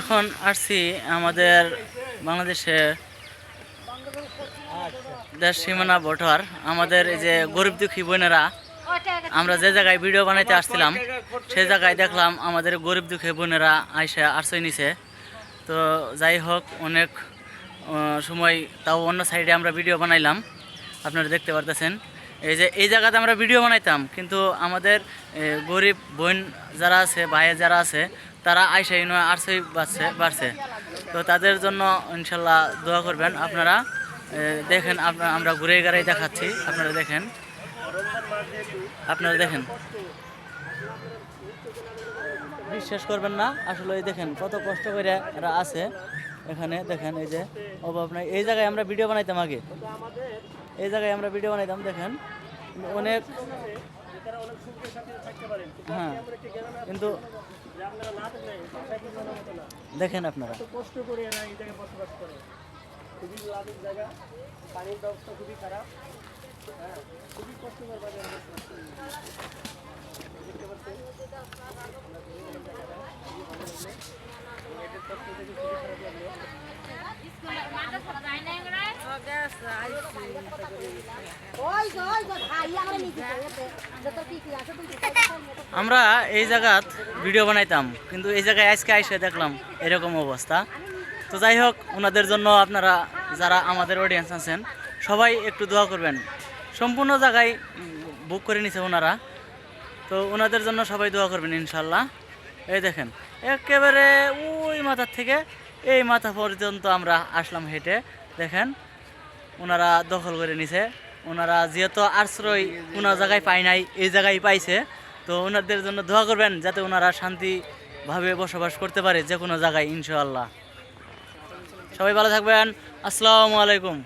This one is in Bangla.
এখন আসছি আমাদের বাংলাদেশে দেশ সীমানা বটর আমাদের এই যে গরিব দুঃখী বোনেরা, আমরা যে জায়গায় ভিডিও বানাইতে আসছিলাম সেই জায়গায় দেখলাম আমাদের গরিব দুঃখী বোনেরা আইসা আশ্রয় নিছে। তো যাই হোক, অনেক সময় তাও অন্য সাইডে আমরা ভিডিও বানাইলাম। আপনারা দেখতে পারতেছেন। এই যে, এই জায়গাতে আমরা ভিডিও বানাইতাম, কিন্তু আমাদের গরিব বোন যারা আছে, ভাই যারা আছে তারা আইসা ইনো আশ্রয় বাড়ছে বাড়ছে। তো তাদের জন্য ইনশাল্লাহ দোয়া করবেন আপনারা। দেখেন আমরা ঘুরে গাড়াই দেখাচ্ছি, আপনারা দেখেন। আপনারা দেখেন। বিশ্বাস করবেন না, আসলে এই দেখেন কত কষ্ট করে এরা আছে। এখানে দেখেন এই যে, অভাব নাই। এই জায়গায় আমরা ভিডিও বানাইতাম আগে। এই জায়গায় আমরা ভিডিও বানাইতাম, দেখেন। অনেক হ্যাঁ। কিন্তু দেখেন আপনারা। কষ্ট করে এরা এই জায়গায় বসবাস করে। খুবই লাভের জায়গা। পানির ব্যবস্থা খুবই খারাপ। হ্যাঁ খুবই কষ্টকর করি। দেখতে পাচ্ছেন এটার খুবই খারাপ লাগল। আমরা এই জায়গাত ভিডিও বানাইতাম, কিন্তু এই জায়গায় আজকে আইসে দেখলাম এরকম অবস্থা। তো যাই হোক, ওনাদের জন্য আপনারা যারা আমাদের অডিয়েন্স আছেন, সবাই একটু দোয়া করবেন। সম্পূর্ণ জায়গায় বুক করে নিছে ওনারা। তো ওনাদের জন্য সবাই দোয়া করবেন, ইনশাল্লাহ। এই দেখেন, একেবারে ওই মাথার থেকে এই মাথা পর্যন্ত আমরা আসলাম হেঁটে। দেখেন, ওনারা দখল করে নিছে। ওনারা যেহেতু আশ্রয় কোনো জায়গায় পায় নাই, এই জায়গায় পাইছে, তো ওনাদের জন্য দোয়া করবেন যাতে ওনারা শান্তিভাবে বসবাস করতে পারে যে কোনো জায়গায় ইনশাল্লাহ সবাই ভালো থাকবেন। আসসালামু আলাইকুম।